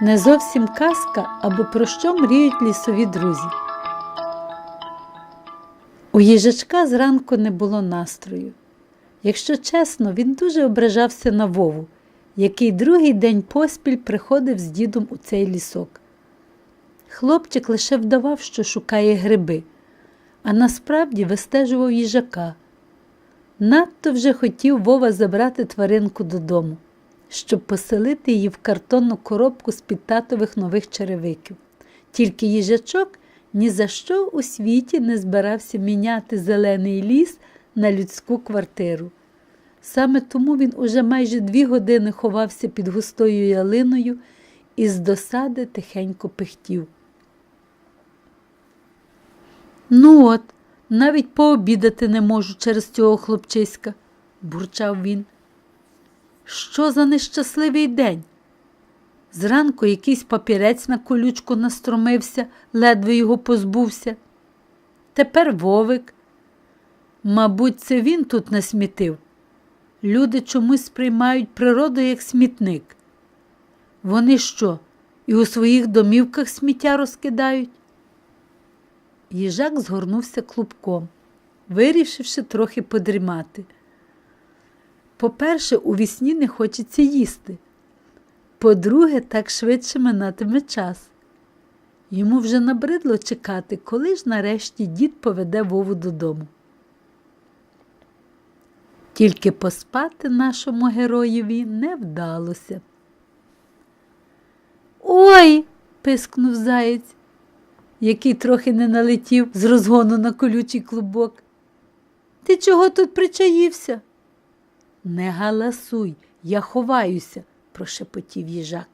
Не зовсім казка або про що мріють лісові друзі. У їжачка зранку не було настрою. Якщо чесно, він дуже ображався на Вову, який другий день поспіль приходив з дідом у цей лісок. Хлопчик лише вдавав, що шукає гриби, а насправді вистежував їжака. Надто вже хотів Вова забрати тваринку додому, щоб поселити її в картонну коробку з-під татових нових черевиків. Тільки їжачок ні за що у світі не збирався міняти зелений ліс на людську квартиру. Саме тому він уже майже дві години ховався під густою ялиною і з досади тихенько пихтів. Ну от, навіть пообідати не можу через цього хлопчиська, бурчав він. Що за нещасливий день? Зранку якийсь папірець на колючку настромився, ледве його позбувся. Тепер вовик. Мабуть, це він тут насмітив. Люди чомусь сприймають природу як смітник. Вони що, і у своїх домівках сміття розкидають? Їжак згорнувся клубком, вирішивши трохи подрімати. По-перше, у вісні не хочеться їсти. По-друге, так швидше минатиме час. Йому вже набридло чекати, коли ж нарешті дід поведе Вову додому. Тільки поспати нашому героєві не вдалося. Ой, пискнув заєць, який трохи не налетів з розгону на колючий клубок. Ти чого тут причаївся? Не галасуй, я ховаюся, прошепотів їжак.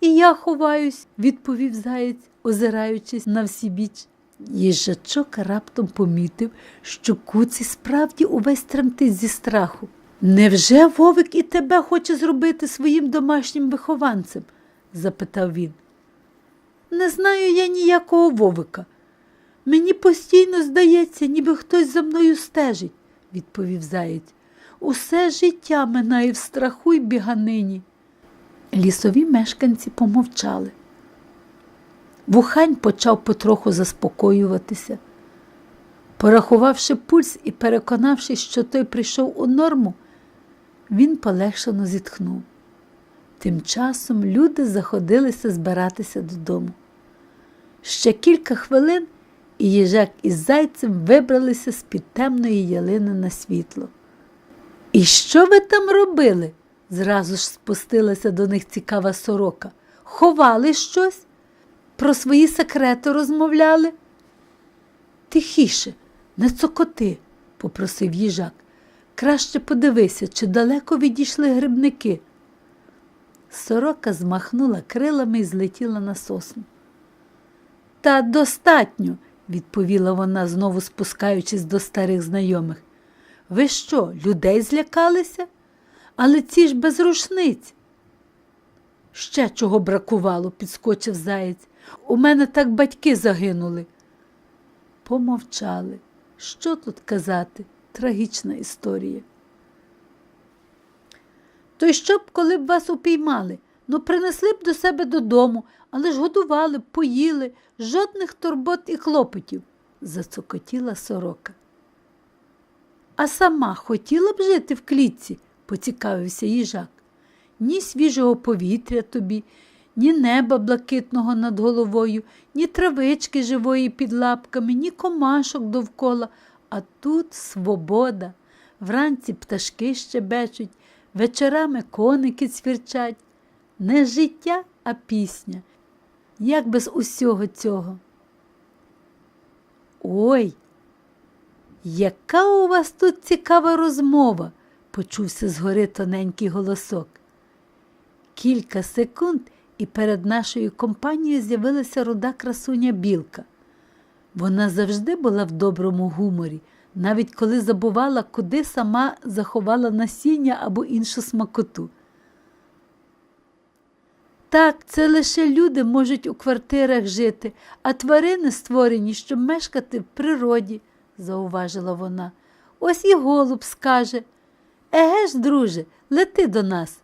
І я ховаюсь, відповів заєць, озираючись на всі біч. Їжачок раптом помітив, що куці справді увесь тремтить зі страху. Невже вовик і тебе хоче зробити своїм домашнім вихованцем? запитав він. Не знаю я ніякого вовика. Мені постійно здається, ніби хтось за мною стежить, відповів заєць. Усе життя минає в страху й біганині. Лісові мешканці помовчали. Вухань почав потроху заспокоюватися. Порахувавши пульс і переконавшись, що той прийшов у норму, він полегшено зітхнув. Тим часом люди заходилися збиратися додому. Ще кілька хвилин і їжак із зайцем вибралися з-під темної ялини на світло. І що ви там робили? зразу ж спустилася до них цікава сорока. Ховали щось? Про свої секрети розмовляли? Тихіше, не цокоти, попросив їжак. Краще подивися, чи далеко відійшли грибники. Сорока змахнула крилами і злетіла на сосну. Та достатньо, відповіла вона, знову спускаючись до старих знайомих. Ви що, людей злякалися? Але ці ж без рушниць. Ще чого бракувало, підскочив заєць. У мене так батьки загинули. Помовчали. Що тут казати? Трагічна історія. То й що б, коли б вас упіймали? Ну, принесли б до себе додому, але ж годували поїли, жодних турбот і клопотів, зацокотіла сорока. А сама хотіла б жити в клітці, поцікавився їжак. Ні свіжого повітря тобі, ні неба блакитного над головою, ні травички живої під лапками, ні комашок довкола, а тут свобода. Вранці пташки щебечуть, вечорами коники цвірчать. Не життя, а пісня. Як без усього цього? Ой, яка у вас тут цікава розмова, почувся згори тоненький голосок. Кілька секунд, і перед нашою компанією з'явилася руда красуня білка. Вона завжди була в доброму гуморі, навіть коли забувала, куди сама заховала насіння або іншу смакоту. Так, це лише люди можуть у квартирах жити, а тварини створені, щоб мешкати в природі, зауважила вона. Ось і голуб скаже. Еге ж, друже, лети до нас.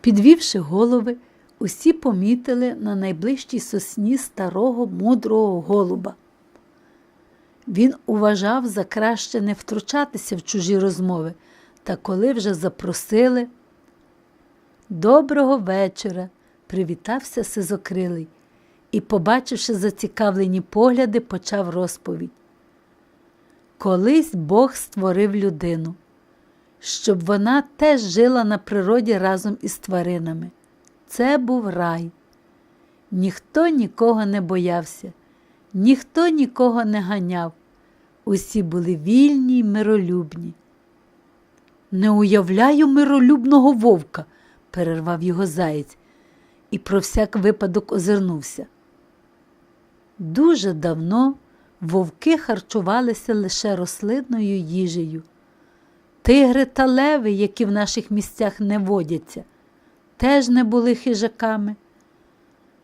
Підвівши голови, усі помітили на найближчій сосні старого мудрого голуба. Він уважав за краще не втручатися в чужі розмови, та коли вже запросили. Доброго вечора, привітався сизокрилий і, побачивши зацікавлені погляди, почав розповідь. Колись Бог створив людину, щоб вона теж жила на природі разом із тваринами. Це був рай. Ніхто нікого не боявся, ніхто нікого не ганяв. Усі були вільні й миролюбні. Не уявляю миролюбного вовка, перервав його заєць і про всяк випадок озирнувся. Дуже давно вовки харчувалися лише рослинною їжею. Тигри та леви, які в наших місцях не водяться, теж не були хижаками.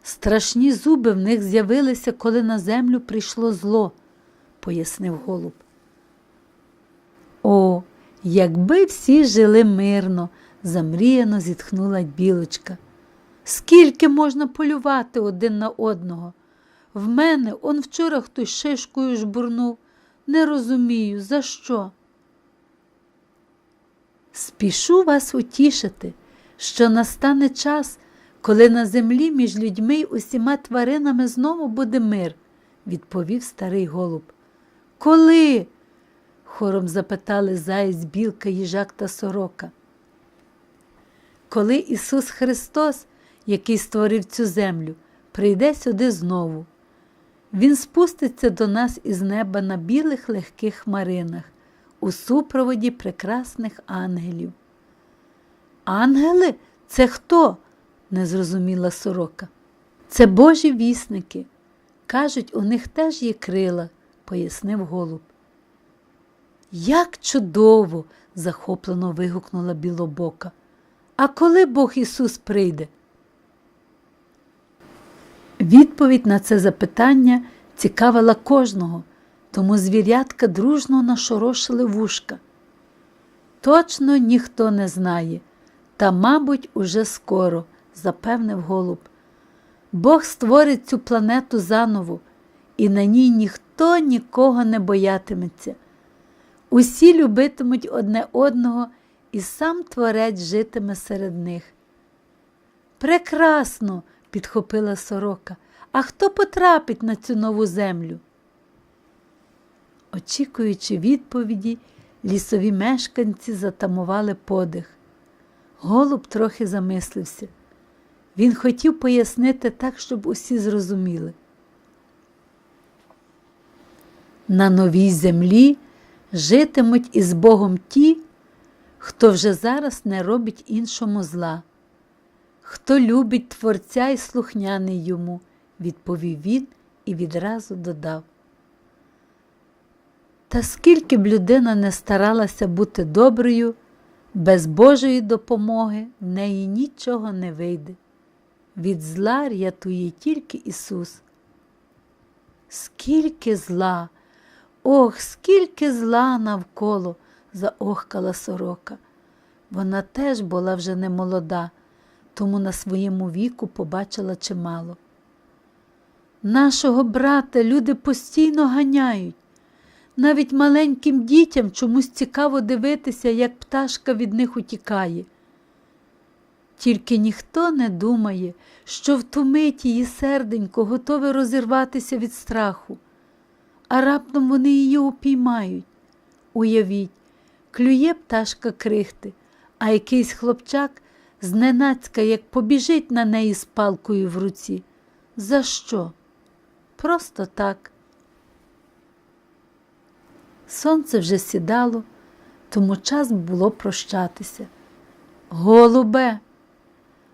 Страшні зуби в них з'явилися, коли на землю прийшло зло, пояснив голуб. О, якби всі жили мирно, замріяно зітхнула білочка. Скільки можна полювати один на одного? В мене он вчора хтось шишкою жбурнув. Не розумію, за що. Спішу вас утішити, що настане час, коли на землі між людьми й усіма тваринами знову буде мир, відповів старий голуб. Коли? хором запитали заєць, білка, їжак та сорока. Коли Ісус Христос, який створив цю землю, прийде сюди знову. Він спуститься до нас із неба на білих легких хмаринах у супроводі прекрасних ангелів. Ангели це хто? не зрозуміла сорока. Це Божі вісники. Кажуть, у них теж є крила, пояснив голуб. Як чудово! захоплено вигукнула білобока. А коли Бог Ісус прийде? Відповідь на це запитання цікавила кожного, тому звірятка дружно нашорошили вушка. Точно ніхто не знає, та, мабуть, уже скоро, запевнив голуб. Бог створить цю планету заново, і на ній ніхто нікого не боятиметься. Усі любитимуть одне одного, і сам творець житиме серед них. Прекрасно! Підхопила сорока. А хто потрапить на цю нову землю? Очікуючи відповіді, лісові мешканці затамували подих. Голуб трохи замислився. Він хотів пояснити так, щоб усі зрозуміли. На новій землі житимуть із Богом ті, хто вже зараз не робить іншому зла. Хто любить Творця і слухняний йому, відповів він і відразу додав. Та скільки б людина не старалася бути доброю, без Божої допомоги в неї нічого не вийде. Від зла рятує тільки Ісус. Скільки зла, ох, скільки зла навколо, заохкала сорока. Вона теж була вже не молода тому на своєму віку побачила чимало. Нашого брата люди постійно ганяють. Навіть маленьким дітям чомусь цікаво дивитися, як пташка від них утікає. Тільки ніхто не думає, що в ту мить її серденько готове розірватися від страху, а раптом вони її упіймають. Уявіть, клює пташка крихти, а якийсь хлопчак зненацька, як побіжить на неї з палкою в руці. За що? Просто так. Сонце вже сідало, тому час було прощатися. Голубе,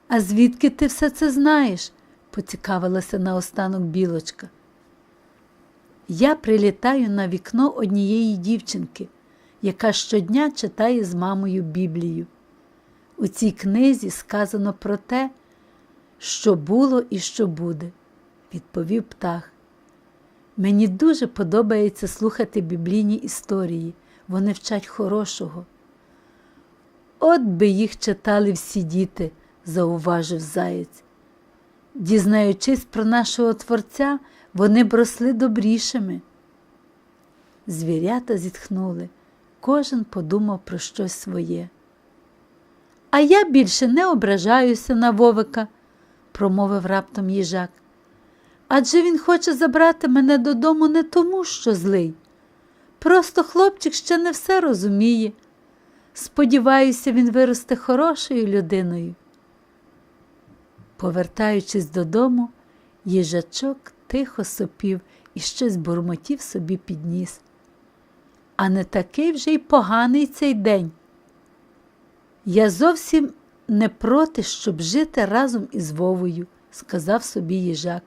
а звідки ти все це знаєш? поцікавилася наостанок білочка. Я прилітаю на вікно однієї дівчинки, яка щодня читає з мамою Біблію. У цій книзі сказано про те, що було і що буде, відповів птах. Мені дуже подобається слухати біблійні історії, вони вчать хорошого. От би їх читали всі діти, зауважив заєць. Дізнаючись про нашого Творця, вони б росли добрішими. Звірята зітхнули, кожен подумав про щось своє. А я більше не ображаюся на Вовика, промовив раптом їжак. Адже він хоче забрати мене додому не тому, що злий. Просто хлопчик ще не все розуміє. Сподіваюся, він виросте хорошою людиною. Повертаючись додому, їжачок тихо сопів і щось бурмотів собі підніс. А не такий вже й поганий цей день. Я зовсім не проти, щоб жити разом із Вовою, сказав собі їжак.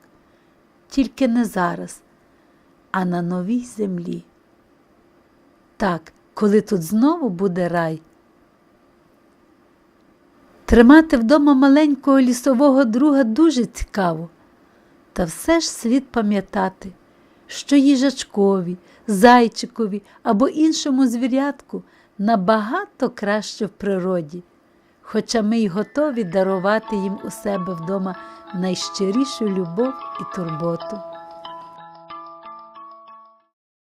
Тільки не зараз, а на новій землі. Так, коли тут знову буде рай. Тримати вдома маленького лісового друга дуже цікаво. Та все ж слід пам'ятати, що їжачкові, зайчикові або іншому звірятку набагато краще в природі, хоча ми й готові дарувати їм у себе вдома найщирішу любов і турботу.